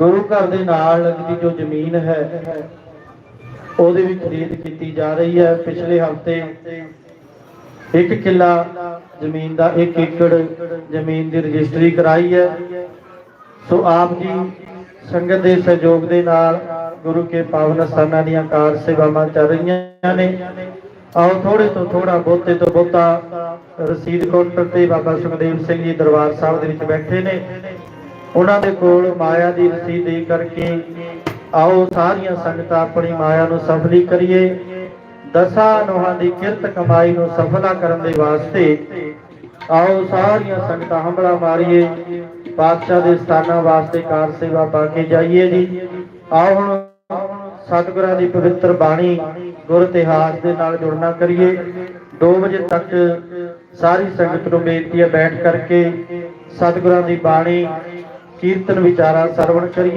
ਗੁਰੂ ਘਰ ਦੇ ਨਾਲ ਲੱਗਦੀ ਜੋ ਜ਼ਮੀਨ ਹੈ, ਉਹਦੇ ਵੀ ਖਰੀਦ ਕੀਤੀ ਜਾ ਰਹੀ ਹੈ। ਪਿਛਲੇ ਹਫ਼ਤੇ ਇੱਕ ਕਿੱਲਾ ਜ਼ਮੀਨ ਦਾ 1 ਏਕੜ ਜ਼ਮੀਨ ਦੀ ਰਜਿਸਟਰੀ ਕਰਾਈ ਹੈ। ਸੋ ਆਪ ਜੀ ਸੰਗਤ ਦੇ ਸਹਿਯੋਗ ਦੇ ਨਾਲ ਗੁਰੂ ਕੇ ਪਾਵਨ ਸਥਾਨਾਂ ਦੀਆਂ ਕਾਰ ਸੇਵਾਵਾਂ ਚੱਲ ਰਹੀਆਂ ਨੇ। ਆਓ ਥੋੜੇ ਤੋਂ ਥੋੜਾ ਬਹੁਤੇ ਤੋਂ ਬਹੁਤਾ ਰਸੀਦ ਕਾਊਂਟਰ ਤੇ ਬਾਬਾ ਸੁਖਦੇਵ ਸਿੰਘ ਜੀ ਦਰਬਾਰ ਸਾਹਿਬ ਦੇ ਵਿੱਚ ਬੈਠੇ ਨੇ। ਉਹਨਾਂ ਦੇ ਕੋਲ ਮਾਇਆ ਦੀ ਰਸੀ ਦੇ ਕਰਕੇ ਆਓ ਸਾਰੀਆਂ ਸੰਗਤਾਂ ਆਪਣੀ ਮਾਇਆ ਨੂੰ ਸਫਲੀ ਕਰੀਏ। ਦਸਾਂ ਨੋਹਾਂ ਦੀ ਕਿਰਤ ਕਮਾਈ ਨੂੰ ਸਫਲਾ ਕਰਨ ਦੇ ਵਾਸਤੇ ਆਓ ਸਾਰੀਆਂ ਸੰਗਤਾਂ ਹੰਬਲਾ ਮਾਰੀਏ। ਪਾਤਸ਼ਾਹ ਦੇ ਸਥਾਨਾਂ ਵਾਸਤੇ ਕਾਰ ਸੇਵਾ ਪਾ ਕੇ ਜਾਈਏ ਜੀ। ਆਓ ਹੁਣ ਸਤਿਗੁਰਾਂ ਦੀ ਪਵਿੱਤਰ ਬਾਣੀ ਗੁਰ ਇਤਿਹਾਸ ਦੇ ਨਾਲ ਜੁੜਨਾ ਕਰੀਏ। 2 ਵਜੇ ਤੱਕ ਸਾਰੀ ਸੰਗਤ ਨੂੰ ਬੇਨਤੀ ਹੈ ਬੈਠ ਕਰਕੇ ਸਤਿਗੁਰਾਂ ਦੀ ਬਾਣੀ ਕੀਰਤਨ ਵਿਚਾਰਾ ਸਰਵਣ ਕਰੀਏ।